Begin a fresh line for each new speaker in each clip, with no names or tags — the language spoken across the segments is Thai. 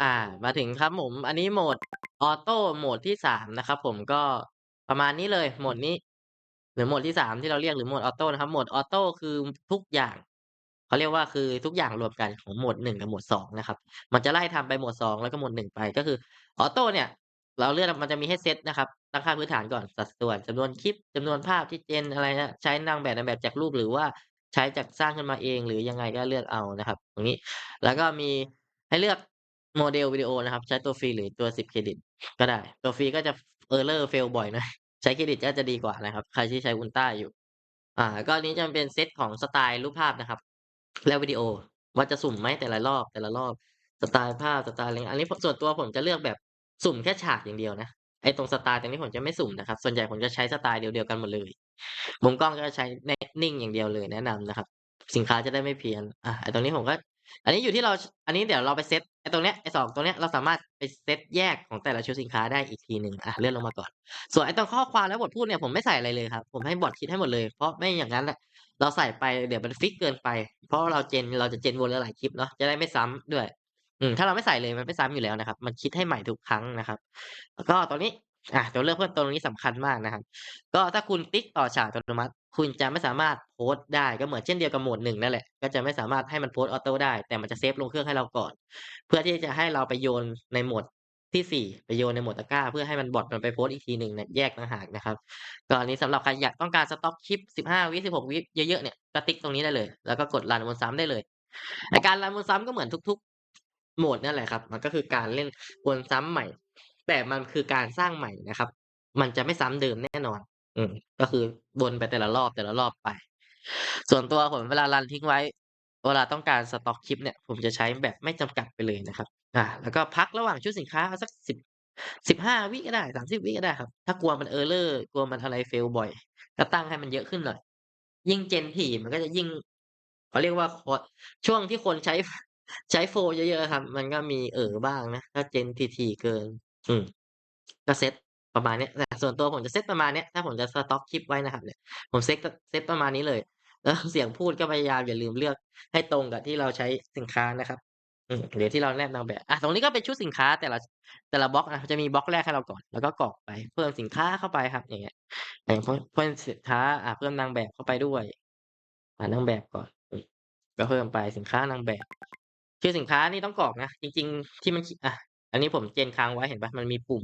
อ่า มาถึงครับผม อันนี้โหมดออโต้โหมดที่3นะครับผมก็ประมาณนี้เลย โหมดนี้ หรือโหมดที่3ที่เราเรียกหรือโหมดออโตนะครับโหมดออโต้คือทุกอย่างเขาเรียกว่าคือทุกอย่างรวมกันของโหมด1กับโหมด2นะครับ มันจะไล่ทำไปโหมด2แล้วก็โหมด1ไปก็คือออโต้เนี่ย เราเลือกมันจะมีให้เซตนะครับตั้งค่าพื้นฐานก่อนสัดส่วนจำนวนคลิปจำนวนภาพที่ gen อะไรนะใช้นางแบบนางแบบจากรูปหรือว่าใช้จากสร้างขึ้นมาเองหรือยังไงก็เลือกเอานะครับ ตรงนี้ แล้วก็มีให้เลือก โมเดลวิดีโอนะครับ ใช้ตัวฟรีหรือตัว10เครดิต ก็ได้ ตัวฟรีก็จะ Error fail บ่อยหน่อยใช้เครดิตก็จะดีกว่านะครับ ใครที่ใช้ Ultra อยู่ อ่า ก็นี้จะเป็นเซตของสไตล์รูปภาพนะครับ และวิดีโอว่าจะสุ่มไหมแต่ละรอบแต่ละรอบสไตล์ภาพสไตล์อะไรอันนี้ส่วนตัวผมจะเลือกแบบสุ่มแค่ฉากอย่างเดียวนะไอตรงสไตล์ตรงนี้ผมจะไม่สุ่มนะครับ ส่วนใหญ่ผมจะใช้สไตล์เดียวๆกันหมดเลยมุมกล้องก็จะใช้นนิ่งอย่างเดียวเลยแนะนำนะครับ สินค้าจะได้ไม่เพี้ยนอ่าไอตรงนี้ผมก็ อันนี้อยู่ที่เรา อันนี้เดี๋ยวเราไปเซตไอ้ตรงเนี้ยไอ้2ตรงเนี้ยเราสามารถไปเซตแยกของแต่ละชุดสินค้าได้อีกทีหนึ่งอ่าเลื่อนลงมาก่อน ส่วนไอ้ตรงข้อความและบทพูดเนี่ยผมไม่ใส่อะไรเลยครับ ผมให้บอตคิดให้หมดเลย เพราะไม่อย่างงั้นน่ะเราใส่ไปเดี๋ยวมันฟิกเกินไป เพราะเรา gen เราจะ gen วนหลายคลิปเนาะจะได้ไม่ซ้ำด้วย อืมถ้าเราไม่ใส่เลยมันไม่ซ้ำอยู่แล้วนะครับ มันคิดให้ใหม่ทุกครั้งนะครับ แล้วก็ตรงนี้ อ่าตัวเลือกเพิ่มเติมตรงนี้สำคัญมากนะครับ ก็ถ้าคุณติ๊กต่อฉากอัตโนมัติ คุณจะไม่สามารถโพสต์ได้ก็เหมือนเช่นเดียวกับโหมด1นั่นแหละ ก็จะไม่สามารถให้มันโพสต์ออโตได้ แต่มันจะเซฟลงเครื่องให้เราก่อน เพื่อที่จะให้เราไปโยนในโหมดที่4ไปโยนในโหมดตะกร้า เพื่อให้มันบอตมันไปโพสอีกทีหนึ่งเนี่ยแยกต่างหากนะครับก็อันนี้สำหรับใครอยากต้องการสต๊อกคลิป15วิ16วิเยอะๆเนี่ยก็ติ๊กตรงนี้ได้เลย แล้วก็กดรันวนซ้ำได้เลยไอ้การรันวนซ้ำก็เหมือนทุก ๆ โหมดนั่นแหละครับ มันก็คือการเล่นวนซ้ำใหม่ แต่มันคือการสร้างใหม่นะครับ มันจะไม่ซ้ำเดิมแน่นอน อืม ก็คือวนไปแต่ละรอบแต่ละรอบไป ส่วนตัวผมเวลารันทิ้งไว้ เวลาต้องการสต๊อกคลิปเนี่ย ผมจะใช้แบบไม่จำกัดไปเลยนะครับ อ่า แล้วก็พักระหว่างชุดสินค้าสัก10 15วิก็ได้30วิก็ได้ครับ ถ้ากลัวมัน Error กลัวมันอะไร fail บ่อย ก็ตั้งให้มันเยอะขึ้นหน่อย ยิ่ง gen ถี่มันก็จะยิ่งเขาเรียกว่าช่วงที่คนใช้ใช้โฟเยอะๆครับ มันก็มีเออบ้างนะ ถ้า gen ถี่ๆเกิน อืม ก็เซตประมาณเนี้ย แต่ส่วนตัวผมจะเซตประมาณเนี้ย ถ้าผมจะสต๊อกคลิปไว้นะครับเนี่ย ผมเซต เซตประมาณนี้เลย แล้วเสียงพูดก็พยายามอย่าลืมเลือกให้ตรงกับที่เราใช้สินค้านะครับ อืมหรือที่เราแนบนางแบบ อ่าตรงนี้ก็เป็นชุดสินค้าแต่ละแต่ละบล็อกนะจะมีบล็อกแรกให้เราก่อน แล้วก็กรอกไป เพิ่มสินค้าเข้าไปครับ อย่างเงี้ยอย่างเพิ่มเพิ่มสินค้า อ่าเพิ่มนางแบบเข้าไปด้วยหานางแบบก่อนอืมก็เพิ่มไปสินค้านางแบบ ชื่อสินค้านี่ต้องกรอกนะ จริง ๆ ที่มันอ่า อันนี้ผม gen ค้างไว้เห็นเปล่า มันมีปุ่ม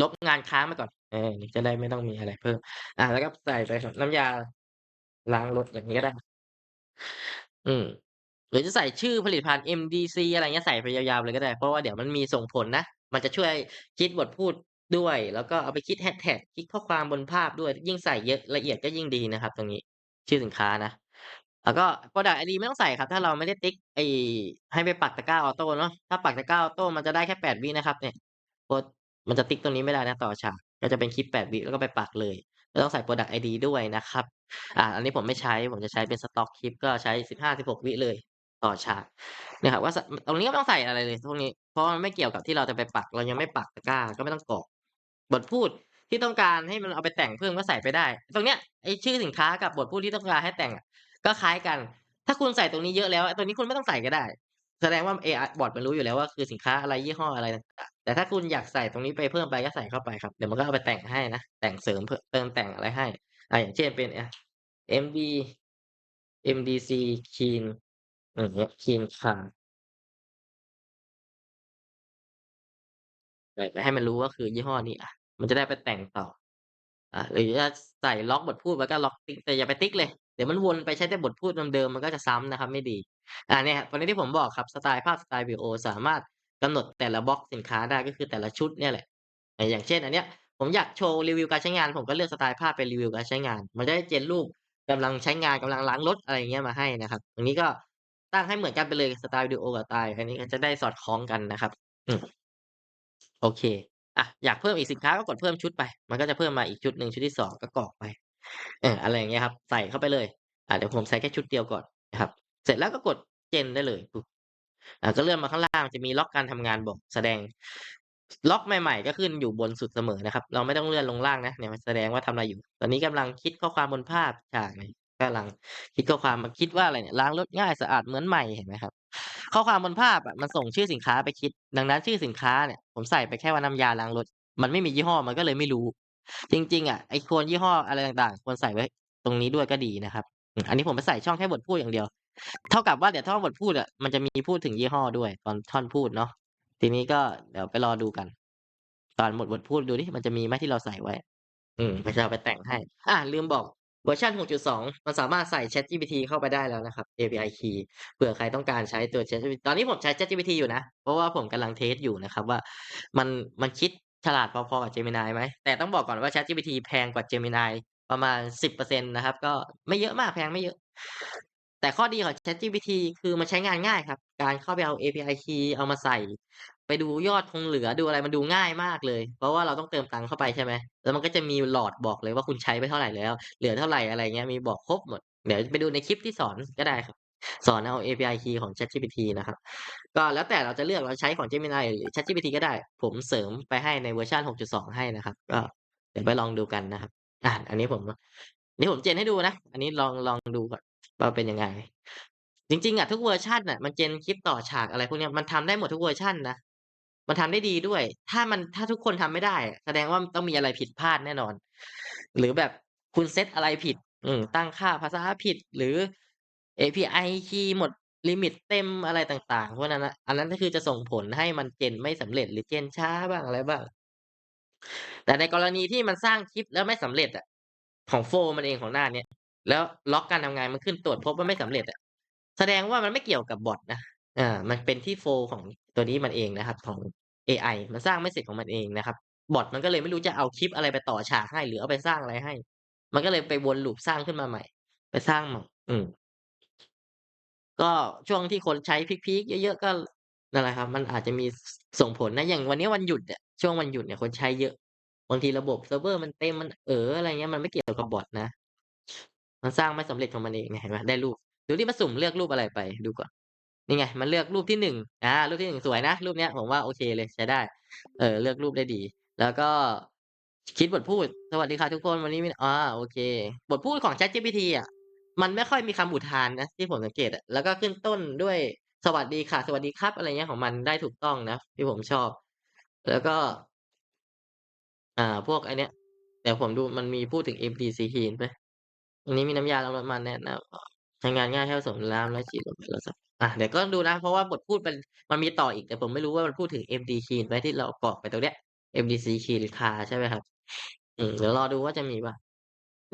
ลบงานค้างไปก่อน เออ จะได้ไม่ต้องมีอะไรเพิ่ม อ่า แล้วก็ใส่ไปน้ำยาล้างรถอย่างงี้ก็ได้ อืม หรือจะใส่ชื่อผลิตภัณฑ์ MDC อะไรเงี้ย ใส่ไปยาวๆเลยก็ได้ เพราะว่าเดี๋ยวมันมีส่งผลนะ มันจะช่วยคิดบทพูดด้วย แล้วก็เอาไปคิดแฮชแท็ก คิดข้อความบนภาพด้วย ยิ่งใส่เยอะละเอียดก็ยิ่งดีนะครับ ตรงนี้ ชื่อสินค้านะ แล้วก็ Product ID ไม่ต้องใส่ครับ ถ้าเราไม่ได้ติ๊กไอ้ให้ไปปักตะกร้าออโต้เนาะ ถ้าปักตะกร้าออโต้มันจะได้แค่8วินะครับ เนี่ยโพสต์มันจะติ๊กตรงนี้ไม่ได้นะต่อฉากก็จะเป็นคลิป8วิแล้วก็ไปปักเลยแล้วต้องใส่ Product ID ด้วยนะครับ อ่า อันนี้ผมไม่ใช้ ผมจะใช้เป็นสต๊อกคลิปก็ใช้15-16วิเลยต่อฉากเนี่ยครับว่าตรงนี้ก็ไม่ต้องใส่อะไรเลยพวกนี้ เพราะมันไม่เกี่ยวกับที่เราจะไปปัก เรายังไม่ปักตะกร้าก็ไม่ต้องกรอกบทพูดที่ต้องการให้มันเอาไปแต่งเพิ่มก็ใส่ไปได้ ตรงเนี้ยไอชื่อสินค้ากับบทพูดที่ต้องการให้แต่งอะ ก็คล้ายกัน ถ้าคุณใส่ตรงนี้เยอะแล้วไอ้ตรงนี้คุณไม่ต้องใส่ก็ได้ แสดงว่าเอไอบอตมันรู้อยู่แล้วว่าคือสินค้าอะไรยี่ห้ออะไรต่างๆแต่ถ้าคุณอยากใส่ตรงนี้ไปเพิ่มไปก็ใส่เข้าไปครับเดี๋ยวมันก็เอาไปแต่งให้นะแต่งเสริมเพิ่มเติมแต่งอะไรให้อ่าอย่างเช่นเป็นอ่า MD MDC Clean อย่างเงี้ย Clean Car ไปให้มันรู้ว่าคือยี่ห้อนี้อ่ามันจะได้ไปแต่งต่อ อ่าหรือจะใส่ล็อกบทพูดไว้ก็ล็อกติ๊กแต่อย่าไปติ๊กเลย ดี๋ยวมันวนไปใช้แต่บทพูดเดิมๆมันก็จะซ้ำนะครับ ไม่ดีอ่าเนี่ยครับตรงนี้ที่ผมบอกครับสไตล์ภาพสไตล์วิดีโอสามารถกำหนดแต่ละบล็อกสินค้าได้ก็คือแต่ละชุดเนี่ยแหละ อย่างเช่น อันเนี้ยผมอยากโชว์รีวิวการใช้งาน ผมก็เลือกสไตล์ภาพเป็นรีวิวการใช้งาน มันจะได้ gen รูปกำลังใช้งานกำลังล้างรถอะไรเงี้ยมาให้นะครับตรงนี้ก็ตั้งให้เหมือนกันไปเลยสไตล์วิดีโอกับสไตล์อันนี้ก็จะได้สอดคล้องกันนะครับโอเคอะอยากเพิ่มอีกสินค้าก็กดเพิ่มชุดไป มันก็จะเพิ่มมาอีกชุดหนึ่งชุดที่2ก็กรอกไป เอออะไรอย่างเงี้ยครับ ใส่เข้าไปเลย อ่าเดี๋ยวผมใส่แค่ชุดเดียวก่อนนะครับ เสร็จแล้วก็กด gen ได้เลยปุ๊บอ่าก็เลื่อนมาข้างล่างจะมีล็อกการทำงานบอกแสดงล็อกใหม่ๆ ก็ขึ้นอยู่บนสุดเสมอนะครับ เราไม่ต้องเลื่อนลงล่างนะเนี่ยมันแสดงว่าทำอะไรอยู่ ตอนนี้กำลังคิดข้อความบนภาพฉากไหนกำลังคิดข้อความมันคิดว่าอะไรเนี่ยล้างรถง่ายสะอาดเหมือนใหม่เห็นไหมครับ ข้อความบนภาพอะมันส่งชื่อสินค้าไปคิด ดังนั้นชื่อสินค้าเนี่ยผมใส่ไปแค่ว่าน้ำยาล้างรถมันไม่มียี่ห้อมันก็เลยไม่รู้ จริง ๆ อะไอควรยี่ห้ออะไรต่างๆ ควรใส่ไว้ตรงนี้ด้วยก็ดีนะครับ อันนี้ผมไปใส่ช่องแค่บทพูดอย่างเดียว เท่ากับว่าเดี๋ยวท่อนบทพูดอะมันจะมีพูดถึงยี่ห้อด้วย ตอนท่อนพูดเนาะทีนี้ก็เดี๋ยวไปรอดูกัน ตอนหมดบทพูดดูดิมันจะมีไหมที่เราใส่ไว้ อืมมันจะเอาไปแต่งให้ อ่าลืมบอกเวอร์ชัน6.2 มันสามารถใส่ ChatGPT เข้าไปได้แล้วนะครับ API Key เผื่อใครต้องการใช้ตัว ChatGPT ตอนนี้ผมใช้ ChatGPT อยู่นะ เพราะว่าผมกำลังเทสต์อยู่นะครับว่ามันมันคิด ฉลาดพอๆกับ Gemini ไหม แต่ต้องบอกก่อนว่า ChatGPT แพงกว่า Gemini ประมาณ 10%นะครับ ก็ไม่เยอะมากแพงไม่เยอะ แต่ข้อดีของ ChatGPT คือมันใช้งานง่ายครับ การเข้าไปเอา API Key เอามาใส่ ไปดูยอดคงเหลือดูอะไรมันดูง่ายมากเลย เพราะว่าเราต้องเติมตังค์เข้าไปใช่ไหม แล้วมันก็จะมีหลอดบอกเลยว่าคุณใช้ไปเท่าไหร่แล้ว เหลือเท่าไหร่อะไรเงี้ยมีบอกครบหมด เดี๋ยวไปดูในคลิปที่สอนก็ได้ครับ สอนเอา API Key ของ ChatGPT นะครับ ก็แล้วแต่เราจะเลือกเราใช้ของ Gemini หรือ ChatGPT ก็ได้ ผมเสริมไปให้ในเวอร์ชัน6.2 ให้นะครับ ก็เดี๋ยวไปลองดูกันนะครับ อ่าอันนี้ผมนนี้ผม gen ให้ดูนะ อันนี้ลองลองดูก่อนว่าเป็นยังไง จริง ๆอะทุกเวอร์ชันน่ะมัน gen คลิปต่อฉากอะไรพวกนี้มันทำได้หมดทุกเวอร์ชันนะ มันทำได้ดีด้วย ถ้ามันถ้าทุกคนทำไม่ได้ แสดงว่าต้องมีอะไรผิดพลาดแน่นอน หรือแบบคุณเซตอะไรผิด อืตั้งค่าภาษาผิดหรือ API Key หมดลิมิตเต็มอะไรต่าง ๆ พวกนั้นนะอันนั้นก็คือจะส่งผลให้มัน gen ไม่สำเร็จหรือ gen ช้าบ้างอะไรบ้าง แต่ในกรณีที่มันสร้างคลิปแล้วไม่สำเร็จอะของโฟมันเองของหน้าเนี้ยแล้วล็อกการทำงานมันขึ้นตรวจพบว่าไม่สำเร็จอะแสดงว่ามันไม่เกี่ยวกับบอตนะอามันเป็นที่โฟของตัวนี้มันเองนะครับ ของเอไอมันสร้างไม่เสร็จของมันเองนะครับบอตมันก็เลยไม่รู้จะเอาคลิปอะไรไปต่อฉากให้ หรือเอาไปสร้างอะไรให้ มันก็เลยไปวน loop สร้างขึ้นมาใหม่ ไปสร้างใหม่อืม ก็ช่วงที่คนใช้พีกๆเยอะๆก็นั่นแหละครับ มันอาจจะมีส่งผลนะอย่างวันนี้วันหยุดอะช่วงวันหยุดเนี่ยคนใช้เยอะบางทีระบบเซิร์ฟเวอร์มันเต็มมันเอออะไรเงี้ยมันไม่เกี่ยวกับบอตนะ มันสร้างไม่สำเร็จของมันเองเนี่ยเห็นไหมได้รูปดูดิมันสุ่มเลือกรูปอะไรไปดูก่อนนี่ไง มันเลือกรูปที่1อารูปที่1สวยนะรูปเนี้ยผมว่าโอเคเลยใช้ได้ เออเลือกรูปได้ดี แล้วก็คิดบทพูด"สวัสดีค่ะทุกคนวันนี้มี"อาโอเค บทพูดของ ChatGPT อะ มันไม่ค่อยมีคำอุทานนะที่ผมสังเกตอะแล้วก็ขึ้นต้นด้วย"สวัสดีค่ะ สวัสดีครับ"อะไรเงี้ยของมันได้ถูกต้องนะที่ผมชอบ แล้วก็ อ่า พวกไอเนี้ยเดี๋ยวผมดูมันมีพูดถึง MDC Clean ไหมวันนี้มีน้ำยาล้างรถมาแนะนำอ่าใช้งานง่ายแค่ผสมน้ำแล้วฉีดลงไปแล้วสักอาเดี๋ยวก็ดูนะ เพราะว่าบทพูดมันมันมีต่ออีกแต่ผมไม่รู้ว่ามันพูดถึง MD Clean ไหมที่เรากรอกไปตรงเนี้ย MDC Clean Car ใช่ไหมครับ อืมเดี๋ยวรอดูว่าจะมีเปล่า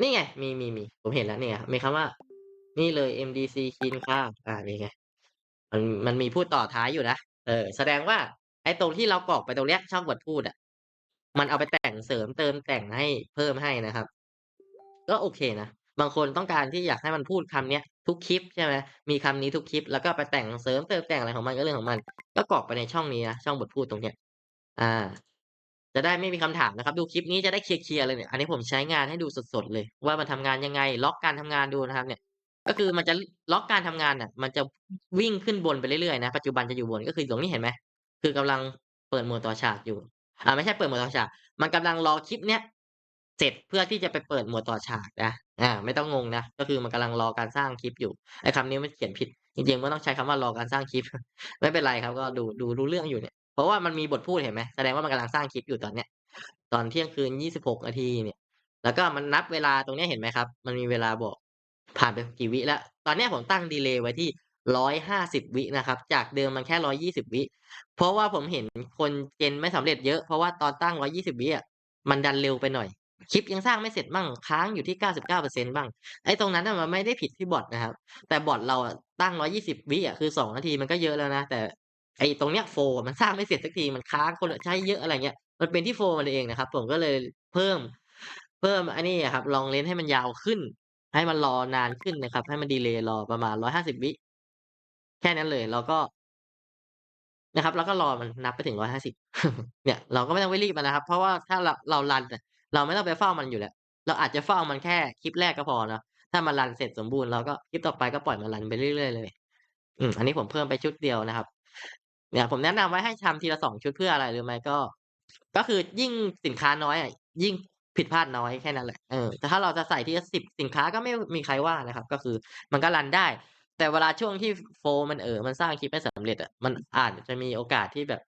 นี่ไง มีๆๆผมเห็นแล้วเนี่ไงมีคำว่า นี่เลย MDC Clean Car อานี่ไง มันมันมีพูดต่อท้ายอยู่นะ เออ แสดงว่า ไอ้ตรงที่เรากรอกไปตรงเนี้ยช่องบทพูดอะมันเอาไปแต่งเสริมเติมแต่งให้เพิ่มให้นะครับ ก็โอเคนะ บางคนต้องการที่อยากให้มันพูดคำเนี้ยทุกคลิปใช่ไหมมีคำนี้ทุกคลิป แล้วก็ไปแต่งเสริมเติมแต่งอะไรของมันก็เรื่องของมัน ก็กรอกไปในช่องนี้นะ ช่องบทพูดตรงเนี้ย อ่า จะได้ไม่มีคำถามนะครับ ดูคลิปนี้จะได้เคลียร์ๆเลยเนี่ยอันนี้ผมใช้งานให้ดูสดๆเลย ว่ามันทำงานยังไง ล็อกการทำงานดูนะครับ เนี่ย ก็คือมันจะล็อกการทำงานน่ะ มันจะวิ่งขึ้นบนไปเรื่อยๆนะปัจจุบันจะอยู่บนก็คือตรงนี้เห็นไหมคือกำลังเปิดโหมดต่อฉากอยู่อ่าไม่ใช่เปิดโหมดต่อฉาก มันกำลังรอคลิปเนี้ยเสร็จเพื่อที่จะไปเปิดโหมดต่อฉากนะอ่าไม่ต้องงงนะก็คือมันกำลังรอการสร้างคลิปอยู่ไอ้คำนี้มันเขียนผิดจริงๆมันต้องใช้คำว่ารอการสร้างคลิป ไม่เป็นไรครับ ก็ดูดูรู้เรื่องอยู่เนี่ย เพราะว่ามันมีบทพูดเห็นไหมแสดงว่ามันกำลังสร้างคลิปอยู่ตอนเนี้ย ตอนเที่ยงคืน26นาทีเนี่ย แล้วก็มันนับเวลาตรงเนี้ยเห็นไหมครับ มันมีเวลาบอกผ่านไปกี่วิแล้ว ตอนเนี้ยผมตั้งดีเลย์ไว้ที่150วินะครับ จากเดิมมันแค่120วิ เพราะว่าผมเห็นคน gen ไม่สำเร็จเยอะ เพราะว่าตอนตั้ง120วิอะมันดันเร็วไปหน่อย คลิปยังสร้างไม่เสร็จบ้างค้างอยู่ที่99%บ้างไอ้ตรงนั้นมันไม่ได้ผิดที่บอตนะครับ แต่บอตเราตั้ง120วิอะคือ2นาทีมันก็เยอะแล้วนะ แต่ ไอ้ตรงเนี้ยโฟมันสร้างไม่เสร็จสักทีมันค้างคนใช้เยอะอะไรเงี้ยมันเป็นที่โฟมันเองนะครับ ผมก็เลยเพิ่ม เพิ่มอ้นี่อะครับ long length ให้มันยาวขึ้น ให้มันรอนานขึ้นนะครับ ให้มันดีเลย์รอประมาณ150วิแค่นั้นเลยแล้วก็นะครับ แล้วก็รอมันนับไปถึง150เนี่ย เราก็ไม่ต้องไปรีบมันนะครับ เพราะว่าถ้าเราเรารันเราไม่ต้องไปเฝ้ามันอยู่แล้ว เราอาจจะเฝ้ามันแค่คลิปแรกก็พอเนาะถ้ามันรันเสร็จสมบูรณ์เราก็คลิปต่อไปก็ปล่อยมันรันไปเรื่อยๆเลย อืมอันนี้ผมเพิ่มไปชุดเดียวนะครับ เนี่ยผมแนะนำไว้ให้ทำทีละ2ชุดเพื่ออะไรหรู้ไหมก็ ก็คือยิ่งสินค้าน้อยอะยิ่งผิดพลาดน้อยแค่นั้นแหละเออแต่ถ้าเราจะใส่ทีละ10สินค้าก็ไม่มีใครว่านะครับ ก็คือมันก็รันได้ แต่เวลาช่วงที่โฟมันเออมันสร้างคลิปไม่สำเร็จอะมันอาจจะมีโอกาสที่แบบ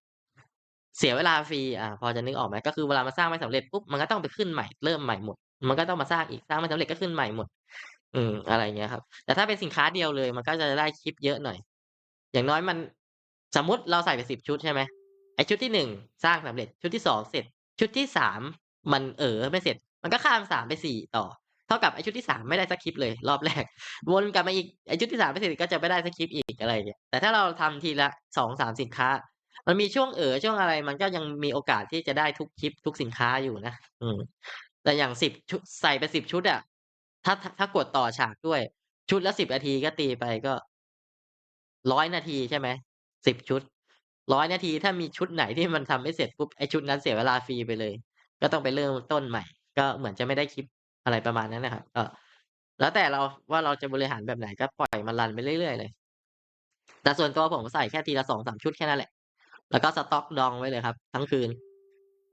เสียเวลาฟรีอ่าพอจะนึกออกไหม?ก็คือเวลามันสร้างไม่สำเร็จปุ๊บมันก็ต้องไปขึ้นใหม่เริ่มใหม่หมด มันก็ต้องมาสร้างอีกสร้างไม่สำเร็จก็ขึ้นใหม่หมด อืมอะไรเงี้ยครับ แต่ถ้าเป็นสินค้าเดียวเลย มันก็จะได้คลิปเยอะหน่อย อย่างน้อยมัน สมมุติเราใส่ไป10ชุดใช่ไหมไอชุดที่1สร้างสำเร็จชุดที่2เสร็จ ชุดที่3มันเออไม่เสร็จ มันก็ข้าม3ไป4ต่อ เท่ากับไอชุดที่3ไม่ได้สักคลิปเลย รอบแรกวนกลับมาอีกไอชุดที่3ไม่เสร็จก็จะไม่ได้สักคลิปอีกอะไรอย่างเงี้ยแต่ถ้าเราทำทีละ2-3สินค้า มันมีช่วงเออช่วงอะไร มันก็ยังมีโอกาสที่จะได้ทุกคลิปทุกสินค้าอยู่นะ อืม แต่อย่าง10ชุดใส่ไป10ชุดอะถ้าถ้ากดต่อฉากด้วย ชุดละ10นาทีก็ตีไปก็100นาทีใช่ไหม 10ชุด100นาทีถ้ามีชุดไหนที่มันทำไม่เสร็จปุ๊บไอชุดนั้นเสียเวลาฟรีไปเลย ก็ต้องไปเริ่มต้นใหม่ ก็เหมือนจะไม่ได้คลิปอะไรประมาณนั้นนะครับก็แล้วแต่เราว่าเราจะบริหารแบบไหนก็ปล่อยมันรันไปเรื่อยๆเลย แต่ส่วนตัวผมใส่แค่ทีละ2-3ชุดแค่นั้นแหละ แล้วก็สต๊อกดองไว้เลยครับ ทั้งคืน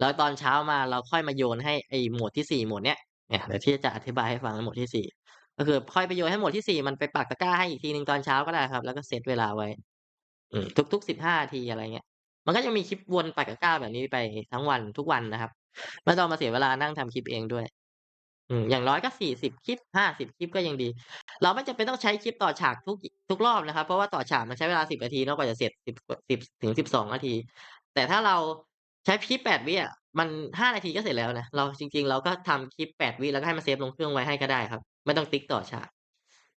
แล้วตอนเช้ามาเราค่อยมาโยนให้ไอหมดที่4โหมดเนี้ยเนี่ยเดี๋ยวที่จะอธิบายให้ฟังหมดที่4ก็คือค่อยไปโยนให้หมดที่4มันไปปักตะกร้าให้อีกทีหนึ่งตอนเช้าก็ได้ครับ แล้วก็เซตเวลาไว้ อืม ทุก ๆ 15 นาที อะไรเงี้ย มันก็จะมีคลิปวนปักตะกร้าแบบนี้ไปทั้งวัน ทุกวันนะครับ ไม่ต้องมาเสียเวลานั่งทำคลิปเองด้วย อืม อย่างน้อยก็ 40 คลิป 50 คลิปก็ยังดี เราไม่จำเป็นต้องใช้คลิปต่อฉากทุก ทุกรอบนะครับ เพราะว่าต่อฉากมันใช้เวลา 10 นาทีเนาะ กว่าจะเสร็จ 10 กว่า 10 ถึง 12 นาที แต่ถ้าเราใช้คลิป 8 วิอะ มัน 5 นาทีก็เสร็จแล้วนะ เรา จริง ๆ เราก็ทำคลิป 8 วิ แล้วก็ให้มันเซฟลงเครื่องไว้ให้ก็ได้ครับ ไม่ต้องติ๊กต่อฉาก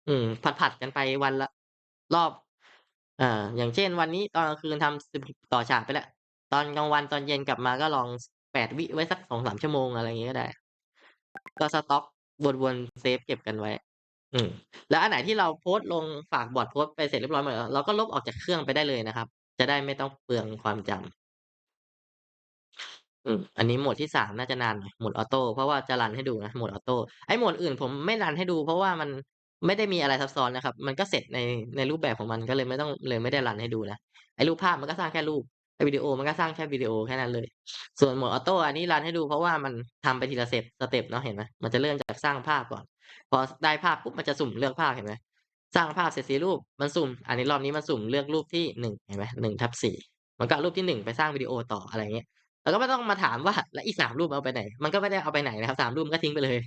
อืม ผัด ๆ กันไปวันละรอบ อ่า อย่างเช่น วันนี้ตอนกลางคืนทำ10ต่อฉากไปแล้ว ตอนกลางวันตอนเย็นกลับมาก็ลองส8วิไว้สัก 2-3 ชั่วโมง อะไรอย่างเงี้ก็ได้ ก็สต๊อกวนๆ เซฟเก็บกันไว้ อืม แล้วอันไหนที่เราโพสต์ลงฝากบอตโพสต์ไปเสร็จเรียบร้อยหมดแล้วเราก็ลบออกจากเครื่องไปได้เลยนะครับ จะได้ไม่ต้องเปลืองความจำ อืม อันนี้โหมดที่3น่าจะนานหน่อยโหมดออโต้ เพราะว่าจะรันให้ดูนะโหมดออโต้ ไอ้โหมดอื่นผมไม่รันให้ดู เพราะว่ามัน ไม่ได้มีอะไรซับซ้อนนะครับ มันก็เสร็จในในรูปแบบของมันก็เลยไม่ต้องเลยไม่ได้รันให้ดูนะไอ้รูปภาพมันก็สร้างแค่รูปไอ้วิดีโอมันก็สร้างแค่วิดีโอแค่นั้นเลย ส่วนโหมดออโตอันนี้รันให้ดูเพราะว่ามันทำไปทีละสเต็ปสเต็ปเนาะเห็นไหมมันจะเริ่มจากสร้างภาพก่อน พอได้ภาพปุ๊บมันจะสุ่มเลือกภาพเห็นไหมสร้างภาพเสร็จ4รูปมันสุ่ม อันนี้รอบนี้มันสุ่มเลือกรูปที่1เห็นไหม1/4มันก็เอารูปที่1ไปสร้างวิดีโอต่ออะไรอย่างเงี้ย เราก็ไม่ต้องมาถามว่าแล้วอีก3รูปเอาไปไหน มันก็ไม่ได้เอาไปไหนนะครับ3รูปก็ทิ้งไปเลย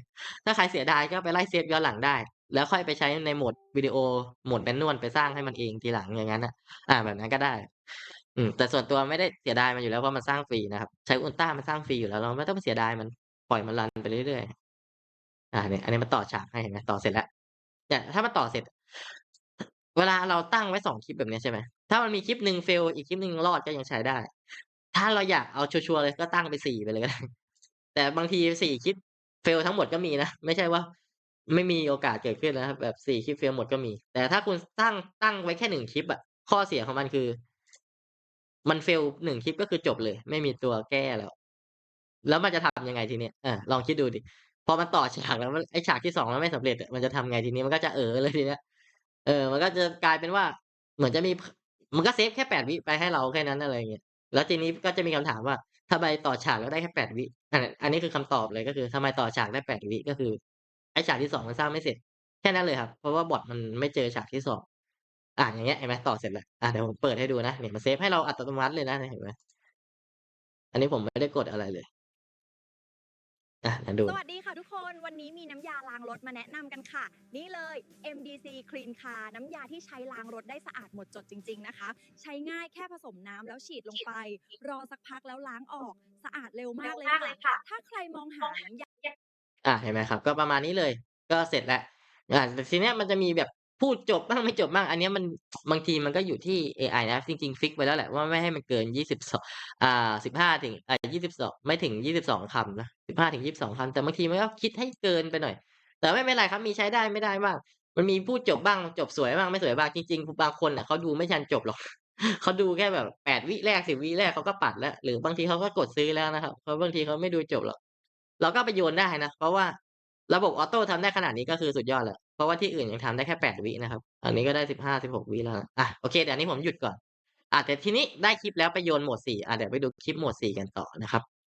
ถ้าใครเสียดายก็ไปไล่เซฟย้อนหลังได้ แล้วค่อยไปใช้ในโหมดวิดีโอโหมด manual ไปสร้างให้มันเองทีหลังอย่างงั้นน่ะอาแบบนั้นก็ได้ อืมแต่ส่วนตัวไม่ได้เสียดายมันอยู่แล้วเพราะมันสร้างฟรีนะครับ ใช้ Ultra มันสร้างฟรีอยู่แล้ว เราไม่ต้องเสียดายมันปล่อยมันรันไปเรื่อยๆอ่าเนี่ยอันนี้มันต่อฉากให้เห็นไหมต่อเสร็จแล้วเนี่ยถ้ามันต่อเสร็จ เวลาเราตั้งไว้2คลิปแบบนี้ใช่ไหมถ้ามันมีคลิปหนึ่ง fail อีกคลิปหนึ่งรอดก็ยังใช้ได้ ถ้าเราอยากเอาชัวร์ๆเลยก็ตั้งไป4ไปเลยก็ได้แต่บางที4คลิป fail ทั้งหมดก็มีนะ ไม่ใช่ว่า ไม่มีโอกาสเกิดขึ้นนะครับ แบบ4คลิป fail หมดก็มี แต่ถ้าคุณตั้งตั้งไว้แค่1คลิปอะข้อเสียของมันคือ มัน fail 1คลิปก็คือจบเลย ไม่มีตัวแก้แล้ว แล้วมันจะทำยังไงทีเนี้ยอาลองคิดดูสิพอมันต่อฉากแล้วไอ้ฉากที่2มันไม่สำเร็จ มันจะทำไงทีนี้มันก็จะเออเลยทีเนี้ยเออ มันก็จะกลายเป็นว่า เหมือนจะมี มันก็เซฟแค่8วิไปให้เราแค่นั้นอะไรเงี้ย แล้วทีนี้ก็จะมีคำถามว่าทำไมต่อฉากแล้วได้แค่แปดวิอันนี้คือคำตอบเลยก็คือทำไมต่อฉากได้แปดวิก็คือไอฉากที่สองมันสร้างไม่เสร็จ แค่นั้นเลยครับ เพราะว่าบอทมันไม่เจอฉากที่สอาอย่างเงี้ยเห็นไหมต่อเสร็จแล้วอะเดี๋ยวผมเปิดให้ดูนะเนี่ยมันเซฟให้เราอัตโนมัติเลยนะเห็นไหมอันนี้ผมไม่ได้กดอะไรเลย อาเดี๋ยวดู
สวัสดีค่ะทุกคนวันนี้มีน้ำยาล้างรถมาแนะนำกันค่ะ นี่เลย MDC Clean Car น้ำยาที่ใช้ล้างรถได้สะอาดหมดจดจริง ๆนะคะ ใช้ง่ายแค่ผสมน้ำแล้วฉีดลงไป รอสักพักแล้วล้างออกสะอาดเร็วมากเลยค่ะ ถ้าใครมองหาน้ำยา
อาเห็นไหมครับ ก็ประมาณนี้เลย ก็เสร็จแล้วอาแต่ทีเนี้ยมันจะมีแบบ พูดจบบ้างไม่จบบ้าง อันนี้มันบางทีมันก็อยู่ที่เอไอนะ จริง ๆ ฟิกไว้แล้วแหละว่าไม่ให้มันเกิน22อ่า15ถึงอ่า22ไม่ถึง22คำนะ15-22คำแต่บางทีมันก็คิดให้เกินไปหน่อย แต่ไม่เป็นไรครับมีใช้ได้ไม่ได้บ้างมันมีพูดจบบ้างจบสวยบ้างไม่สวยบ้างจริงๆบางคนน่ะเขาดูไม่ทันจบหรอกเขาดูแค่แบบ8วิแรก10วิแรกเขาก็ปัดแล้ว หรือบางทีเขาก็กดซื้อแล้วนะครับเพราะบางทีเขาไม่ดูจบหรอกเราก็ไปโยนได้นะเพราะว่าระบบออโต้ทำได้ขนาดนี้ก็คือสุดยอดแล้ว เพราะว่าที่อื่นยังทำได้แค่แปดวินะครับ อันนี้ก็ได้สิบห้าสิบหกวิแล้วอะโอเคเดี๋ยวอันนี้ผมหยุดก่อนอะแต่ทีนี้ได้คลิปแล้วไปโยนโหมดสี่อะเดี๋ยวไปดูคลิปโหมดสี่กันต่อนะครับ